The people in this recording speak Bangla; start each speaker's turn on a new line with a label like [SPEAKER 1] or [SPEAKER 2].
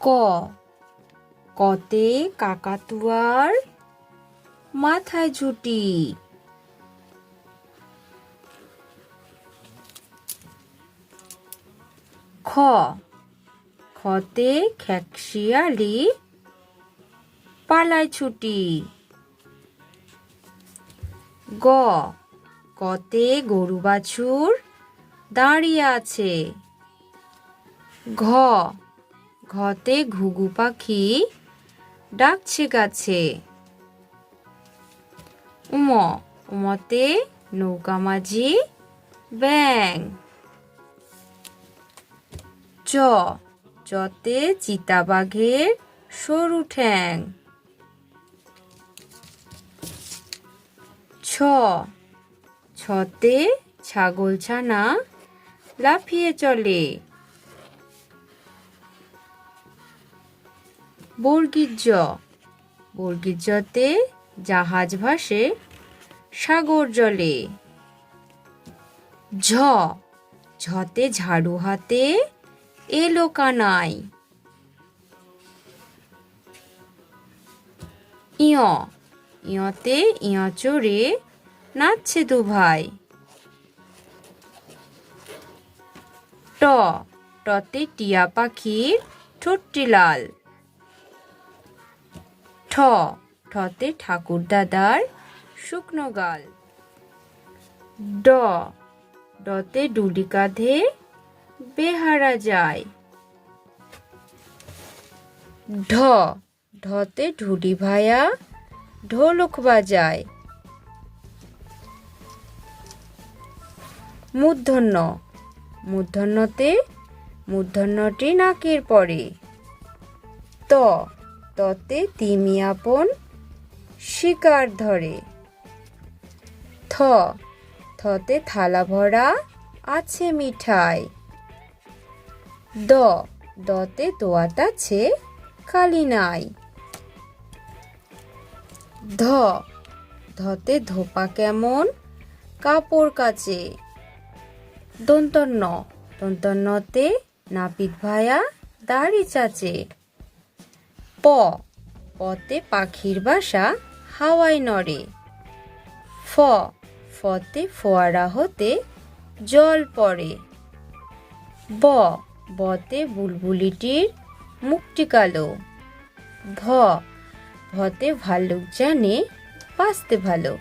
[SPEAKER 1] ক। কতে কাকাতুয়ার মাথায় ঝুটি খ। খতে খ্যাকশিয়ালি পালায় ছুটি। গ। কতে গরু বাছুর দাঁড়িয়ে আছে। ঘ। ঘতে ঘুঘু পাখি ডাকছে গাছে। উম, উমতে নৌকা মাঝি ব্যাং। চ, চতে চিতাবাঘের সরু ঠ্যাং। ছ, ছতে ছাগলছানা লাফিয়ে চলে। বর্গীর জ জাহাজ ভাসে সাগর জলে। ঝ। ঝতে ঝাড়ু হাতে এলো কানাই। ইয়। ইয়তে ইয় চড়ে নাচছে দু ভাই ট। টতে টিয়া পাখির ঠোঁটটি লাল। ঠ। ঠতে ঠাকুর দাদার শুকনো গাল। ড। ডতে ডুলি কাঁধে বেহারা যায়। ঢ। ঢতে ঢুলি ভায়া ঢোলক বাজায়। মূর্ধন্য। মূর্ধন্যতে মূর্ধন্যটি নাকের পরে। ত। ততে তিমি আপন শিকার ধরে। থ, থতে থালা ভরা, আছে মিঠাই। দ, দতে দোয়াত আছে খালি নাই। ধ, ধতে ধোপা কেমন, কাপড় কাচে। দন্তন্য দন্তন্যতে নাপিত ভায়া দাড়ি চাচে। প পতে পাখির বাসা, হাওয়ায় নড়ে। ফ ফতে ফোয়ারা হতে জল পড়ে। ব, বতে বুলবুলিটির মুখটি কালো। ভ, ভতে ভাল্লুক জানে বাঁচতে ভালো।